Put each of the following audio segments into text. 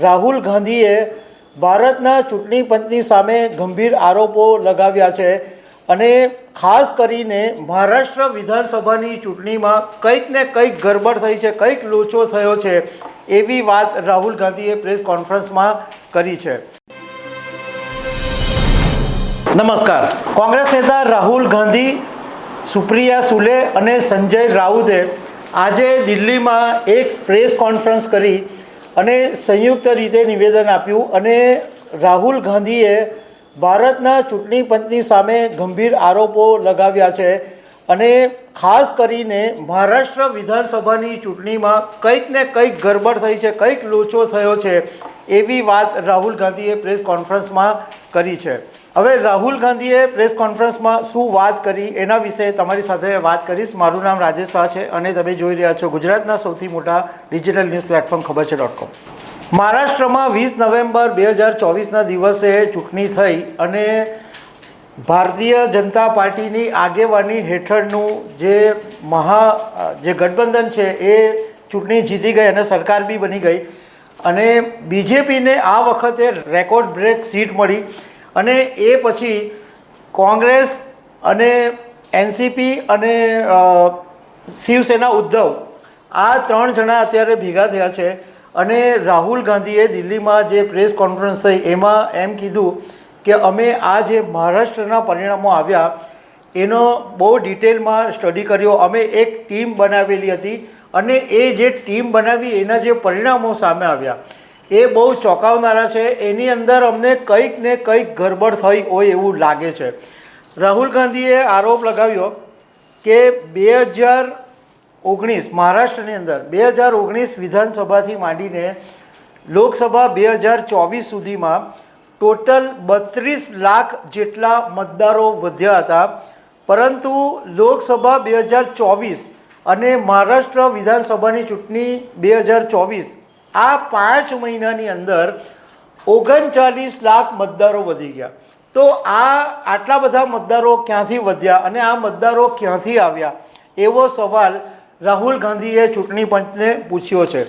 રાહુલ ગાંધીએ ભારતના ચૂંટણી પંચની સામે ગંભીર આરોપો લગાવ્યા છે અને ખાસ કરીને મહારાષ્ટ્ર વિધાનસભાની ચૂંટણીમાં કંઈક ને કંઈક ગરબડ થઈ છે, કંઈક લોચો થયો છે એવી વાત રાહુલ ગાંધીએ પ્રેસ કોન્ફરન્સમાં કરી છે. નમસ્કાર. કોંગ્રેસ નેતા રાહુલ ગાંધી, સુપ્રિયા સુલે અને સંજય રાઉતે આજે દિલ્હીમાં એક પ્રેસ કોન્ફરન્સ કરી અને સંયુક્ત રીતે નિવેદન આપ્યું અને રાહુલ ગાંધીએ ભારતના ચૂંટણી પંચની સામે ગંભીર આરોપો લગાવ્યા છે અને ખાસ કરીને મહારાષ્ટ્ર વિધાનસભાની ચૂંટણીમાં કંઈક ને કંઈક ગરબડ થઈ છે, કંઈક લોચો થયો છે એવી વાત રાહુલ ગાંધીએ પ્રેસ કોન્ફરન્સમાં કરી છે. હવે રાહુલ ગાંધીએ પ્રેસ કોન્ફરન્સમાં શું વાત કરી એના વિશે તમારી સાથે વાત કરીશ. મારું નામ રાજેશ શાહ છે અને તમે જોઈ રહ્યા છો ગુજરાતના સૌથી મોટા ડિજિટલ ન્યૂઝ પ્લેટફોર્મ ખબર છે ડોટ કોમ મહારાષ્ટ્રમાં વીસ નવેમ્બર બે હજાર ચોવીસના દિવસે ચૂંટણી થઈ અને ભારતીય જનતા પાર્ટીની આગેવાની હેઠળનું જે મહા, જે ગઠબંધન છે એ ચૂંટણી જીતી ગઈ અને સરકાર બી બની ગઈ. અને બીજેપીને આ વખતે રેકોર્ડ બ્રેક સીટ મળી. અને એ પછી કોંગ્રેસ અને એનસીપી અને શિવસેના ઉદ્ધવ, આ ત્રણ જણા અત્યારે ભેગા થયા છે. અને રાહુલ ગાંધીએ દિલ્હીમાં જે પ્રેસ કોન્ફરન્સ થઈ, એમાં એમ કીધું કે અમે આ જે મહારાષ્ટ્રના પરિણામો આવ્યા, એનો બહુ ડિટેલમાં સ્ટડી કર્યો. અમે એક ટીમ બનાવેલી હતી અને એ જે ટીમ બનાવી, એના જે પરિણામો સામે આવ્યા. એ બહુ ચોંકાવનારા છે. એની અંદર અમને કંઈક ને કંઈક ગરબડ થઈ હોય એવું લાગે છે. રાહુલ ગાંધીએ આરોપ લગાવ્યો કે બે હજાર ઓગણીસ મહારાષ્ટ્રની અંદર, બે હજાર ઓગણીસ વિધાનસભાથી માંડીને લોકસભા બે હજાર ચોવીસ સુધીમાં ટોટલ બત્રીસ લાખ જેટલા મતદારો વધ્યા હતા. પરંતુ લોકસભા બે હજાર ચોવીસ અને મહારાષ્ટ્ર વિધાનસભાની ચૂંટણી બે હજાર ચોવીસ આ પાંચ મહિનાની અંદર ઓગણચાલીસ લાખ મતદારો વધી ગયા. તો આ આટલા બધા મતદારો ક્યાંથી વધ્યા અને આ મતદારો ક્યાંથી આવ્યા? એવો સવાલ રાહુલ ગાંધીએ ચૂંટણી પંચને પૂછ્યો છે.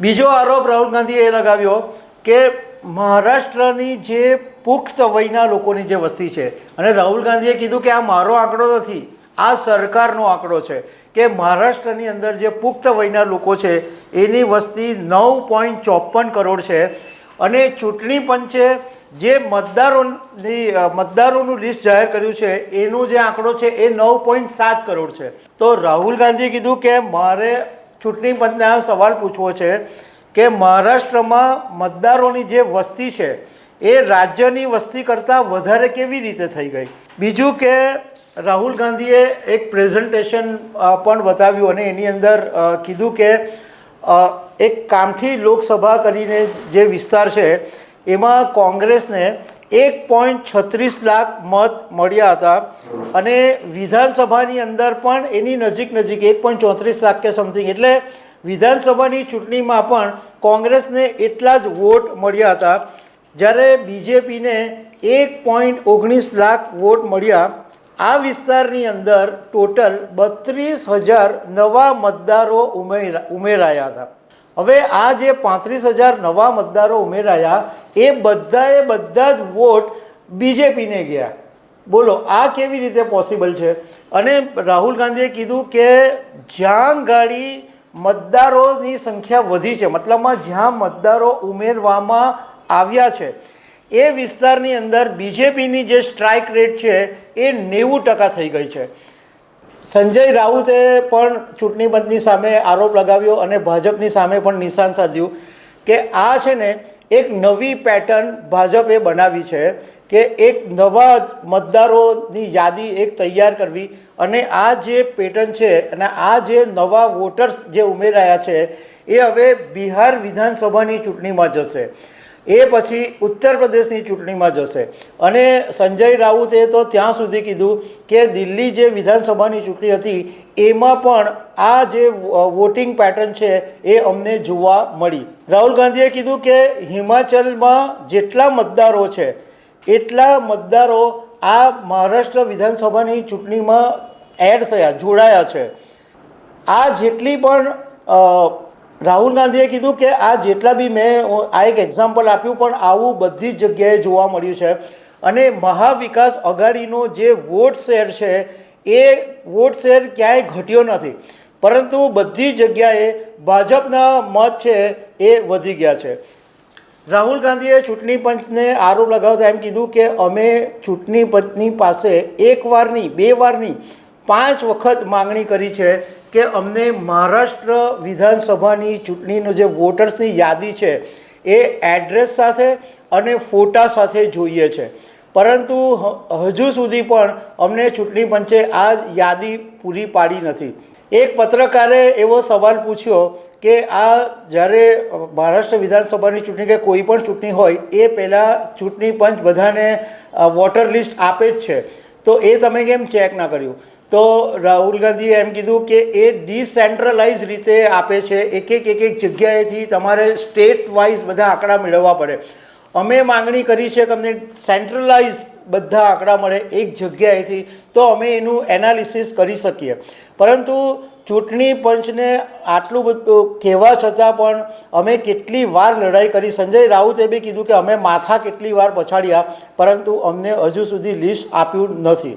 બીજો આરોપ રાહુલ ગાંધીએ લગાવ્યો કે મહારાષ્ટ્રની જે પુખ્ત વયના લોકોની જે વસ્તી છે, અને રાહુલ ગાંધીએ કીધું કે આ મારો આંકડો નથી. આ સરકારનો આંકડો છે કે મહારાષ્ટ્રની અંદર જે પુખ્ત વયના લોકો છે, એની વસ્તી નવ પોઈન્ટ ચોપન કરોડ છે. અને ચૂંટણી પંચે જે મતદારોની મતદારોનું લિસ્ટ જાહેર કર્યું છે, એનો જે આંકડો છે એ નવ પોઈન્ટ સાત કરોડ છે. તો રાહુલ ગાંધીએ કીધું કે મારે ચૂંટણી પંચને આ સવાલ પૂછવો છે કે મહારાષ્ટ્રમાં મતદારોની જે વસ્તી છે એ રાજ્યની વસ્તી કરતાં વધારે કેવી રીતે થઈ ગઈ? બીજું કે રાહુલ ગાંધીએ એક પ્રેઝન્ટેશન પણ બતાવ્યું અને એની અંદર કીધું કે એક કામથી લોકસભા કરીને જે વિસ્તાર છે, એમાં કોંગ્રેસને એક પોઈન્ટ છત્રીસ લાખ મત મળ્યા હતા અને વિધાનસભાની અંદર પણ એની નજીક નજીક એક પોઈન્ટ ચોત્રીસ લાખ કે સમથિંગ એટલે વિધાનસભાની ચૂંટણીમાં પણ કોંગ્રેસને એટલા જ વોટ મળ્યા હતા જ્યારે બીજેપીને એક પોઈન્ટ ઓગણીસ લાખ વોટ મળ્યા, આ વિસ્તારની અંદર ટોટલ બત્રીસ હજાર નવા મતદારો ઉમેરા, ઉમેરાયા હતા. હવે આ જે પાંત્રીસ હજાર નવા મતદારો ઉમેરાયા, એ બધાએ બધા જ વોટ બીજેપીને ગયા. બોલો, આ કેવી રીતે પોસિબલ છે? અને રાહુલ ગાંધીએ કીધું કે જ્યાં ગાડી મતદારોની સંખ્યા વધી છે, મતલબમાં જ્યાં મતદારો ઉમેરવામાં આવ્યા છે. એ વિસ્તારની અંદર બીજેપીની જે સ્ટ્રાઇક રેટ છે એ નેવું ટકા થઈ ગઈ છે. સંજય રાઉતે પણ ચૂંટણી પંચની સામે આરોપ લગાવ્યો અને ભાજપની સામે પણ નિશાન સાધ્યું કે આ છે ને એક નવી પેટર્ન ભાજપે બનાવી છે કે એક નવા મતદારોની યાદી એક તૈયાર કરવી અને આ જે પેટર્ન છે અને આ જે નવા વોટર્સ જે ઉમેરાયા છે એ હવે બિહાર વિધાનસભાની ચૂંટણીમાં જશે. એ પછી ઉત્તર પ્રદેશની ચૂંટણીમાં જશે. અને સંજય રાઉતે તો ત્યાં સુધી કીધું કે દિલ્હી જે વિધાનસભાની ચૂંટણી હતી, એમાં પણ આ જે વોટિંગ પેટર્ન છે એ અમને જોવા મળી. રાહુલ ગાંધીએ કીધું કે હિમાચલમાં જેટલા મતદારો છે, એટલા મતદારો આ મહારાષ્ટ્ર વિધાનસભાની ચૂંટણીમાં એડ થયા, જોડાયા છે. આ જેટલી પણ રાહુલ ગાંધીએ કીધું કે આ જેટલા બી મેં આ એક એક્ઝામ્પલ આપ્યું, પણ આવું બધી જ જગ્યાએ જોવા મળ્યું છે. અને મહાવિકાસ અઘાડીનો જે વોટ શેર છે, એ વોટ શેર ક્યાંય ઘટ્યો નથી. પરંતુ બધી જગ્યાએ ભાજપના મત છે, એ વધી ગયા છે. રાહુલ ગાંધીએ ચૂંટણી પંચને આરોપ લગાવતા એમ કીધું કે અમે ચૂંટણી પંચની પાસે એક વારની, બે વારની પાંચ વખત માંગણી કરી છે કે અમને મહારાષ્ટ્ર વિધાનસભાની ચૂંટણીનો જે વોટર્સની યાદી છે, એ એડ્રેસ સાથે અને ફોટા સાથે જોઈએ છે. પરંતુ હજુ સુધી પણ અમને ચૂંટણી પંચે આ યાદી પૂરી પાડી નથી. એક પત્રકારે એવો સવાલ પૂછ્યો કે આ જ્યારે મહારાષ્ટ્ર વિધાનસભાની ચૂંટણી કે કોઈ પણ ચૂંટણી હોય, એ પહેલાં ચૂંટણી પંચ બધાને વોટર લિસ્ટ આપે જ છે. તો એ તમે કેમ ચેક ના કર્યું? તો રાહુલ ગાંધીએ એમ કીધું કે એ ડિસેન્ટ્રલાઇઝ રીતે આપે છે, એક એક એક એક જગ્યાએથી તમારે સ્ટેટ વાઇઝ બધા આંકડા મેળવવા પડે. અમે માંગણી કરી છે કે અમને સેન્ટ્રલાઇઝ બધા આંકડા મળે એક જગ્યાએથી, તો અમે એનું એનાલિસિસ કરી શકીએ. પરંતુ ચૂંટણી પંચને આટલું બધું કહેવા છતાં પણ અમે કેટલી વાર લડાઈ કરી. સંજય રાઉતે બી કીધું કે અમે માથા કેટલી વાર પછાડ્યા, પરંતુ અમને હજુ સુધી લિસ્ટ આપ્યું નથી.